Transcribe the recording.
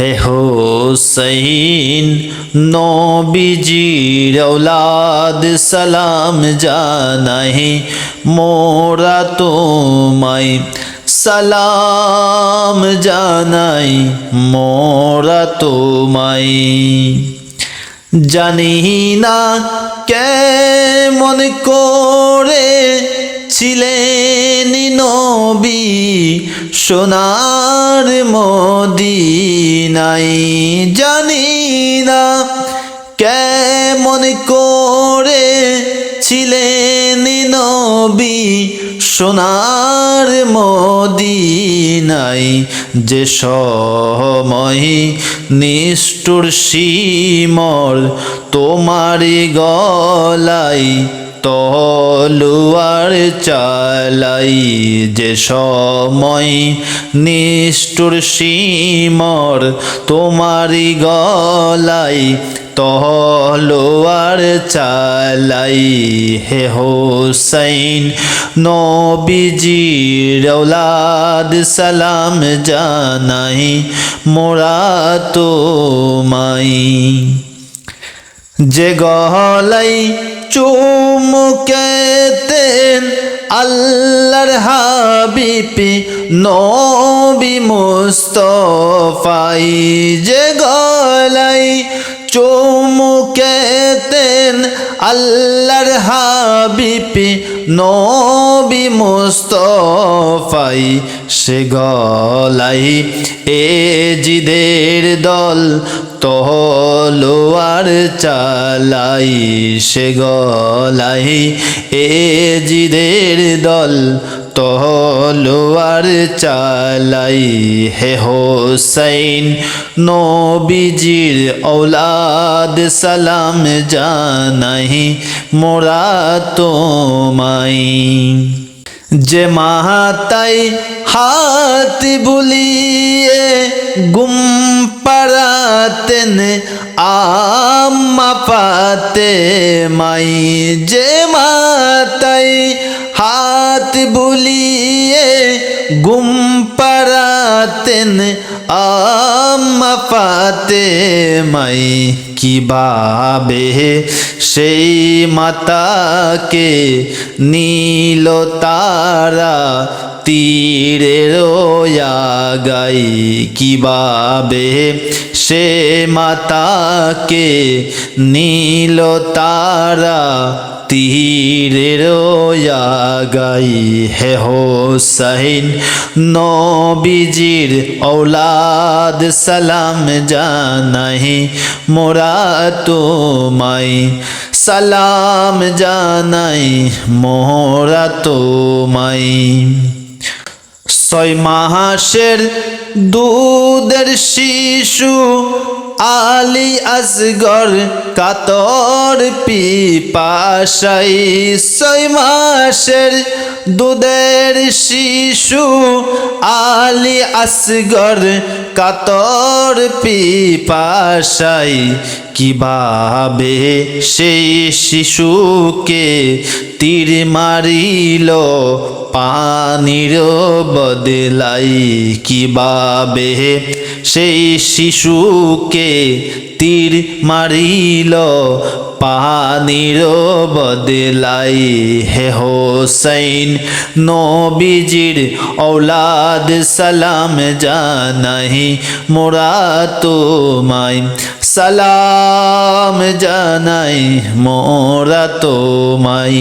হে হোসൈন নবীজির ঔলাদ সালাম জানাই, মোরা তোমায় সালাম জানাই, মোরা তোমায়। জানি না কেমন করে ছিলেন নবী সোনার মদিনাই জানি না কেমন করে ছিলেন নবী সোনার মদিনাই যে সময় নিষ্ঠুর শিমর তোমার গলাই তলুয়ার চালাই যে সময় নিষ্ঠুর শিমর তোমারি গলাই তহলোয়ার চালাই। হে হোসাইন, নবীজির ঔলাদ সালাম জানাই মোরা তোমাই যে গলাই চুমুকেতেন আল্লাহর হাবিপি নবী মুস্তফাই যে গলাই চুমুকেতেন আল্লাহর হাবিপি নবী মুস্তফাই সে গলাই এ জিদের দল তহলোয়ার চালাই সে গলাই। এ জিদের দল তহলোয়ার চালাই। হে হোসাইন, নবীজির ঔলাদ সালাম জানাই মোরা তোমায়। যে মাহাতাই হাত বুলিয়ে গুম পারাতেন আম্মা মাই। যে মাতাই হাত বুলিয়ে গুম পারাতেন আম্মা মাই। কীভাবে সেই মাতাকে নীল তারা তীরের গাই। কীভাবে সে মাতাকে নীল তারা তীরের গাই। হে হোসাইন নবীজির ঔলাদ সালাম জানাই মোরা তোমায়। সালাম জানাই মোরা তোমায়। ছয় মাসের দুধের শিশু আলী আসগর কাতর পিপাসাই। ছয় মাসের দুধের শিশু আলী আসগর কাতর পিপাসাই। কীভাবে সেই শিশুকে তীর মারিল পানির বদলাই কীভাবে? সেই শিশুকে তীর মারিল, পানির বদলাই। হে হোসাইন নবীজির ঔলাদ সালাম জানাই, মোরা তোমায় সালাম জানাই, মোরা তোমায়